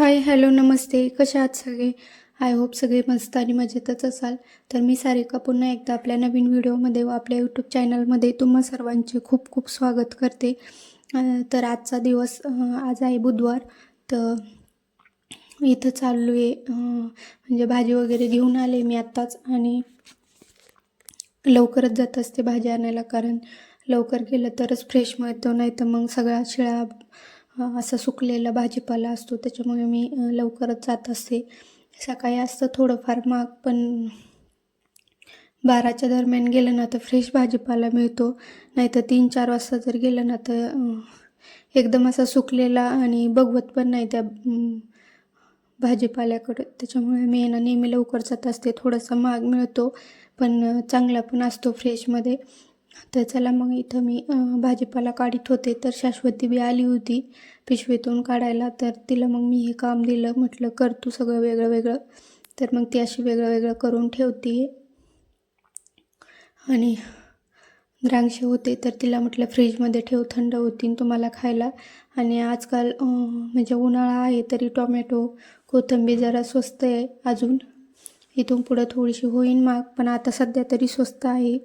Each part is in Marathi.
हाय हॅलो नमस्ते. कसे आहात सगळे? आय होप सगळे मस्त आणि मजेतच असाल. तर मी सारिका पुन्हा एकदा आपल्या नवीन व्हिडिओमध्ये व आपल्या यूट्यूब चॅनलमध्ये तुम्हा सर्वांचे खूप खूप स्वागत करते. तर आजचा दिवस आज आहे बुधवार. तर इथं चाललो आहे म्हणजे भाजी वगैरे घेऊन आले मी आत्ताच आणि लवकरच जात असते भाजी आणायला कारण लवकर गेलं तरच फ्रेश मिळतो नाही तर मग सगळा शिळा असा सुकलेला भाजीपाला असतो त्याच्यामुळे मी लवकरच जात असते. सकाळी असतं थोडंफार महाग पण बाराच्या दरम्यान गेलं ना तर फ्रेश भाजीपाला मिळतो. नाही तर तीन चार वाजता जर गेलं ना तर एकदम असा सुकलेला आणि बघवत पण नाही त्या भाजीपाल्याकडे. त्याच्यामुळे मी ना नेहमी लवकर जात असते. थोडासा महाग मिळतो पण चांगला पण असतो फ्रेशमध्ये तर चला मग इथं मी भाजीपाला काढत होते तर शाश्वती बी आली होती पिशवीतून काढायला तर तिला मग मी हे काम दिलं म्हटलं कर तू सगळं वेगळं वेगळं. तर मग ती अशी वेगळं वेगळं करून ठेवते. आणि द्राक्षे होते तर तिला म्हटलं फ्रीजमध्ये ठेव थंड होतीन तुम्हाला खायला. आणि आजकाल म्हणजे उन्हाळा आहे तरी टोमॅटो कोथिंबीर जरा स्वस्त आहे अजून. इथून पुढं थोडीशी होईन माग पण आता सध्या तरी स्वस्त आहे.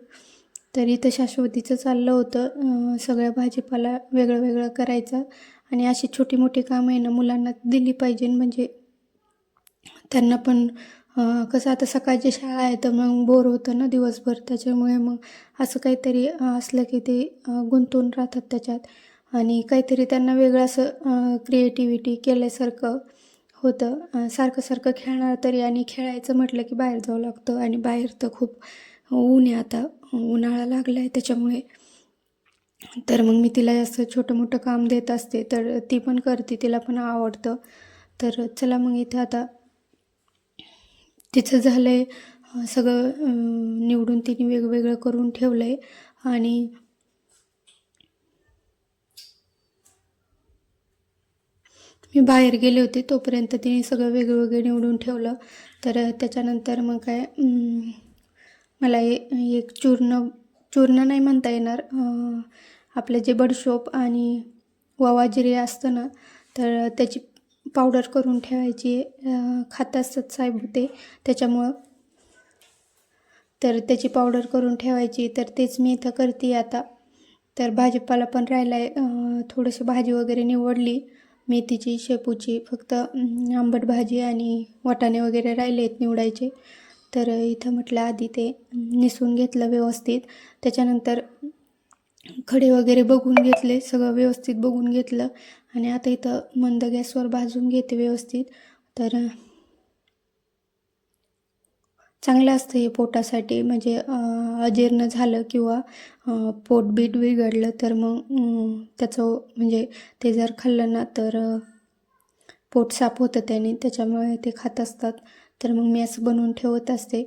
तर इथं शाश्वतीचं चाललं होतं. सगळं सगळ्या भाजीपाला वेगळं वेगळं करायचं. आणि अशी छोटी मोठी कामं आहे ना मुलांना दिली पाहिजे. म्हणजे त्यांना पण कसं आता सकाळची शाळा आहे तर मग बोर होतं ना दिवसभर. त्याच्यामुळे मग असं काहीतरी असलं की ते गुंतून राहतात त्याच्यात. आणि काहीतरी त्यांना वेगळं असं क्रिएटिव्हिटी केल्यासारखं होतं. सारखं सारखं खेळणार तरी आणि खेळायचं म्हटलं की बाहेर जावं लागतं. आणि बाहेर तर खूप ऊन आहे आता. उन्हाळा लागला आहे त्याच्यामुळे. तर मग मी तिला असं छोटं मोठं काम देत असते. तर ती पण करते. तिला पण आवडतं. तर चला मग इथे आता तिचं झालं आहे सगळं निवडून तिने वेगवेगळं करून ठेवलं आहे आणि मी बाहेर गेले होते तोपर्यंत तिने सगळं वेगळं निवडून ठेवलं. तर त्याच्यानंतर मग काय मला हे एक चूर्ण चूर्ण नाही म्हणता येणार आपलं जे बडशोप आणि ववा जिरे असतं ना तर त्याची पावडर करून ठेवायची खात असतात साहेब ते त्याच्यामुळं. तर त्याची पावडर करून ठेवायची तर तेच मी इथं करते आता. तर भाजीपाला पण राहिला आहे थोडंसं भाजी वगैरे निवडली. मेथीची शेपूची फक्त आंबट भाजी आणि वाटाणे वगैरे राहिले आहेत निवडायचे. तर इथं म्हटलं आधी ते निसून घेतलं व्यवस्थित. त्याच्यानंतर खडे वगैरे बघून घेतले सगळं व्यवस्थित बघून घेतलं. आणि आता इथं मंद गॅसवर भाजून घेते व्यवस्थित. तर चांगलं असतं हे पोटासाठी. म्हणजे अजीर्ण झालं किंवा पोटबीट पोट बीट बिघडलं तर मग त्याचं म्हणजे ते जर खाल्लं ना तर पोट साफ होतं त्याने. त्याच्यामुळे ते खात असतात. तर मग मी असं बनवून ठेवत असते.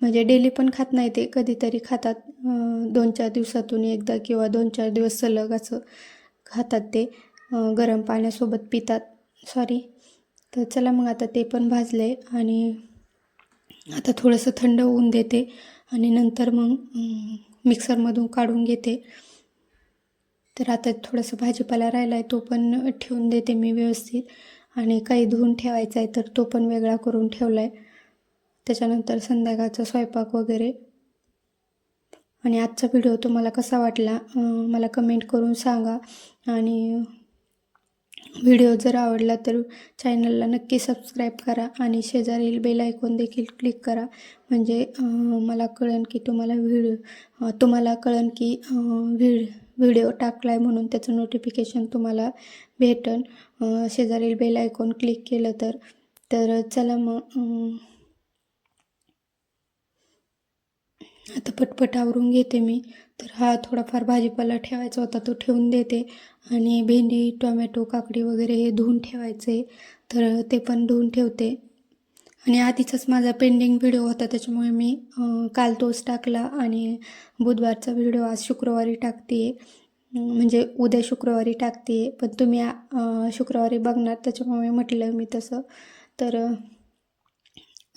म्हणजे डेली पण खात नाही ते कधीतरी खातात. दोन चार दिवसातून एकदा किंवा दोन चार दिवस सलग असं खातात ते. गरम पाण्यासोबत पितात. सॉरी तर चला मग आता ते पण भाजले आणि आता थोडंसं थंड होऊन देते आणि नंतर मग मिक्सरमधून काढून घेते. तर आता थोडंसं भाजीपाला राहिला आहे तो पण ठेवून देते मी व्यवस्थित. आणि काही धुवून ठेवायचा आहे तर तो पण वेगळा करून ठेवला आहे त्याच्यानंतर संध्याकाळचा स्वयंपाक वगैरे. आणि आजचा व्हिडिओ तुम्हाला कसा वाटला मला कमेंट करून सांगा. आणि व्हिडिओ जर आवडला तर चॅनलला नक्की सबस्क्राईब करा आणि शेजारील बेल आयकॉन देखील क्लिक करा. म्हणजे मला कळेल की तुम्हाला व्हिडिओ तुम्हाला कळेल की व्हिड व्हिडिओ टाकला आहे म्हणून त्याचं नोटिफिकेशन तुम्हाला भेटन. शेजारील बेल आयकॉन क्लिक केलं तर तर चला मग आता पटपट आवरून घेते मी. तर हा थोडाफार भाजीपाला ठेवायचा होता तो ठेवून देते. आणि भेंडी टोमॅटो काकडी वगैरे हे धुवून ठेवायचे. तर ते पण धुवून ठेवते. आणि आधीचाच माझा पेंडिंग व्हिडिओ होता त्याच्यामुळे मी काल तोच टाकला. आणि बुधवारचा व्हिडिओ आज शुक्रवारी टाकते म्हणजे उद्या शुक्रवारी टाकते पण तुम्ही शुक्रवारी बघणार त्याच्यामुळे म्हटलं मी तसं. तर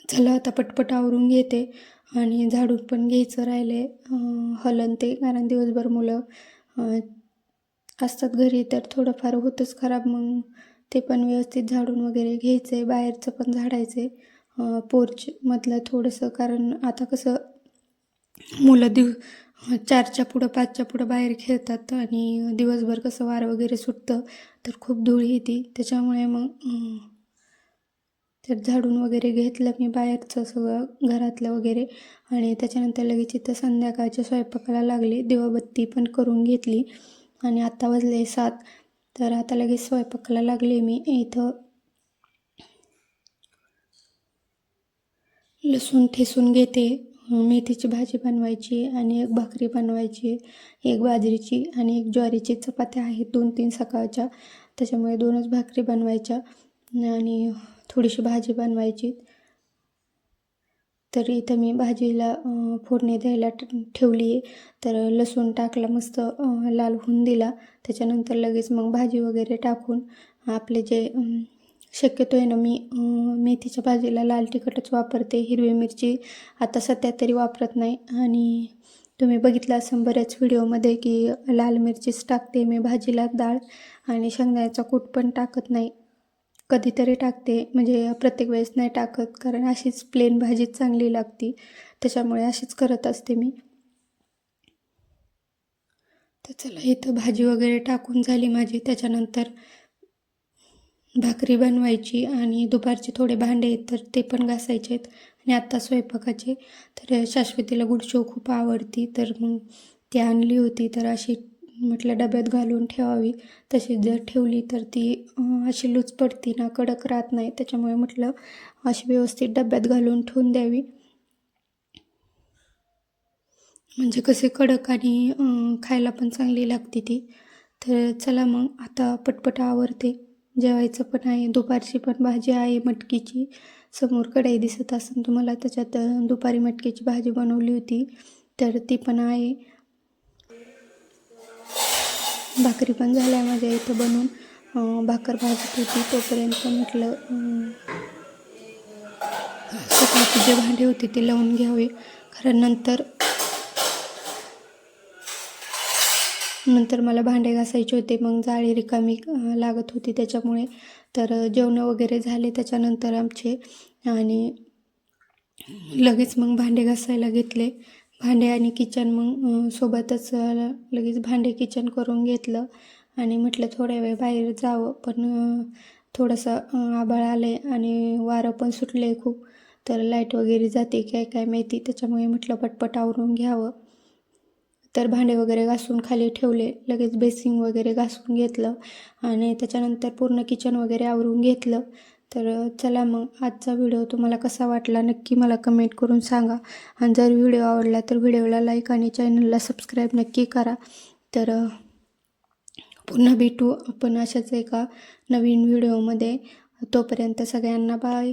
चला आता पटपट आवरून घेते. आणि झाडून पण घ्यायचं राहिले. हलन ते कारण दिवसभर मुलं असतात घरी तर थोडंफार होतंच खराब. मग ते पण व्यवस्थित झाडून वगैरे घ्यायचं आहे बाहेरचं पण झाडायचं. आहे पोर्चमधलं थोडंसं कारण आता कसं मुलं दिव चारच्या पुढं पाचच्या पुढं बाहेर खेळतात आणि दिवसभर कसं वारं वगैरे सुटतं तर खूप धूळ येते. त्याच्यामुळे मग तर झाडून वगैरे घेतलं मी बाहेरचं सगळं घरातलं वगैरे. आणि त्याच्यानंतर लगेच इथं संध्याकाळच्या स्वयंपाकाला लागले. दिवाबत्ती पण करून घेतली. आणि आत्ता वाजले सात. तर आता लगेच स्वयंपाकाला लागले मी. इथं लसूण ठेसून घेते. मेथीची भाजी बनवायची आणि एक भाकरी बनवायची एक बाजरीची आणि एक ज्वारीची चपात्या आहेत दोन तीन सकाळच्या. त्याच्यामुळे दोनच भाकरी बनवायच्या. आणि थोडीशी भाजी बनवायची. तर इथं मी भाजीला फोडणी द्यायला ठेवली. आहे तर लसूण टाकला मस्त लाल होऊन दिला. त्याच्यानंतर लगेच मग भाजी वगैरे टाकून आपले जे शक्यतो आहे ना मी मेथीच्या भाजीला लाल तिखटच वापरते. हिरवी मिरची आता सध्या तरी वापरत नाही. आणि तुम्ही बघितलं असं बऱ्याच व्हिडिओमध्ये की लाल मिरचीच टाकते मी भाजीला डाळ. आणि शेंगदाण्याचा कूट पण टाकत नाही. कधीतरी टाकते. म्हणजे प्रत्येक वेळेस नाही टाकत कारण अशीच प्लेन भाजीच चांगली लागती. त्याच्यामुळे अशीच करत असते मी. तर चला इथं भाजी वगैरे टाकून झाली माझी. त्याच्यानंतर भाकरी बनवायची आणि दुपारचे थोडे भांडे आहेत तर ते पण घासायचे आहेत. आणि आत्ता स्वयंपाकाचे. तर शाश्वतीला गुडशो खूप आवडती तर मग ती आणली होती. तर अशी म्हटलं डब्यात घालून ठेवावी. तशी जर ठेवली तर ती अशी लूज पडती ना कडक राहत नाही. त्याच्यामुळे म्हटलं अशी व्यवस्थित डब्यात घालून ठेवून द्यावी. म्हणजे कसे कडक आणि खायला पण चांगली लागते ती. तर चला मग आता पटपट आवरते. जेवायचं पण आहे दुपारची पण भाजी आहे मटकीची. समोर कढाई दिसत असेल तुम्हाला त्याच्यात दुपारी मटकीची भाजी बनवली होती. तर ती पण आहे. भाकरी पण झाल्या माझ्या इथं बनवून. भाकर भाजत होती. तोपर्यंत म्हटलं सकाळचे जे भांडे होते ते लावून घ्यावे. कारण नंतर नंतर मला भांडे घासायचे होते. मग जाळी रिकामी लागत होती. त्याच्यामुळे तर जेवणं वगैरे झाले. त्याच्यानंतर आमचे आणि लगेच मग भांडे घासायला घेतले. भांडे आणि किचन मग सोबतच लगेच भांडे किचन करून घेतलं. आणि म्हटलं थोड्या वेळ बाहेर जावं पण थोडंसं आभाळ आलं आणि वारं पण सुटले खूप. तर लाइट वगैरे जाते काय काय माहिती. त्याच्यामुळे म्हटलं पटपट आवरून घ्यावं. तर भांडे वगैरे घासून खाली ठेवले. लगेच बेसिंग वगैरे घासून घेतलं. आणि त्याच्यानंतर पूर्ण किचन वगैरे आवरून घेतलं. तर चला मग आजचा व्हिडिओ तुम्हाला कसा वाटला नक्की मला कमेंट करून सांगा. आणि जर व्हिडिओ आवडला तर व्हिडिओला लाईक आणि चॅनलला सबस्क्राईब नक्की करा. तर पुन्हा भेटू आपण अशाच एका नवीन व्हिडिओमध्ये. तोपर्यंत सगळ्यांना बाय